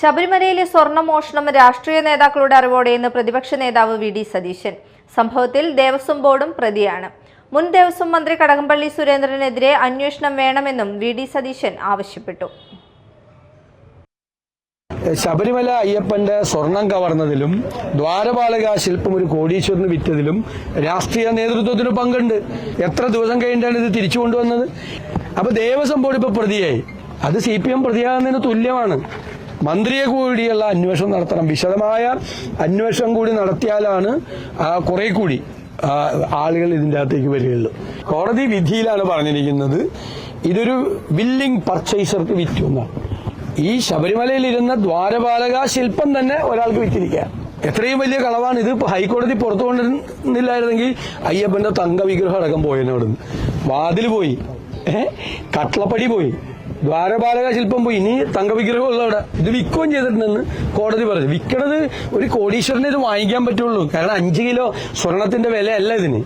ശബരിമലയിലെ സ്വർണമോഷണം രാഷ്ട്രീയ നേതാക്കളുടെ അറിവോടെയെന്ന് പ്രതിപക്ഷ നേതാവ് വി ഡി സതീശൻ. സംഭവത്തിൽ ദേവസ്വം ബോർഡും പ്രതിയാണ്. മുൻ ദേവസ്വം മന്ത്രി കടകംപള്ളി സുരേന്ദ്രനെതിരെ അന്വേഷണം വേണമെന്നും വി ഡി സതീശൻ ആവശ്യപ്പെട്ടു. ശബരിമല അയ്യപ്പന്റെ സ്വർണം കവർന്നതിലും ദ്വാരപാലക ശില്പം ഒരു കോടീശ്വരന് വിറ്റതിലും രാഷ്ട്രീയ നേതൃത്വത്തിന് പങ്കുണ്ട്. എത്ര ദിവസം കഴിഞ്ഞിട്ടാണ് ഇത് തിരിച്ചു കൊണ്ടുവന്നത്? അപ്പൊ ദേവസ്വം ബോർഡ് ഇപ്പൊ പ്രതിയായി. അത് സി പി എം പ്രതിയാകുന്നതിന് തുല്യമാണ്. മന്ത്രിയെ കൂടിയുള്ള അന്വേഷണം നടത്തണം. വിശദമായ അന്വേഷണം കൂടി നടത്തിയാലാണ് കുറെ കൂടി ആളുകൾ ഇതിന്റെ അകത്തേക്ക് വരികയുള്ളൂ. കോടതി വിധിയിലാണ് പറഞ്ഞിരിക്കുന്നത് ഇതൊരു വില്ലിംഗ് പർച്ചേസർക്ക് വിറ്റു എന്നാണ്. ഈ ശബരിമലയിൽ ഇരുന്ന ദ്വാരപാലക ശില്പം തന്നെ ഒരാൾക്ക് വിറ്റിരിക്കുക എത്രയും വലിയ കളവാണ്. ഇത് ഇപ്പൊ ഹൈക്കോടതി പുറത്തു കൊണ്ടിരുന്നില്ലായിരുന്നെങ്കിൽ അയ്യപ്പന്റെ തങ്ക വിഗ്രഹം അടക്കം പോയതിനോട് വാതിൽ പോയി കട്ട്ളപ്പടി പോയി. ദ്വാരപാലക ശില്പം പോയി. ഇനി തങ്ക വിഗ്രഹം ഉള്ള അവിടെ. ഇത് വിൽക്കുകയും ചെയ്തിട്ടുണ്ടെന്ന് കോടതി പറഞ്ഞു. വിൽക്കണത് ഒരു കോടീശ്വരനെ ഇത് വാങ്ങിക്കാൻ പറ്റുള്ളൂ. കാരണം അഞ്ച് കിലോ സ്വർണത്തിന്റെ വിലയല്ല ഇതിന്.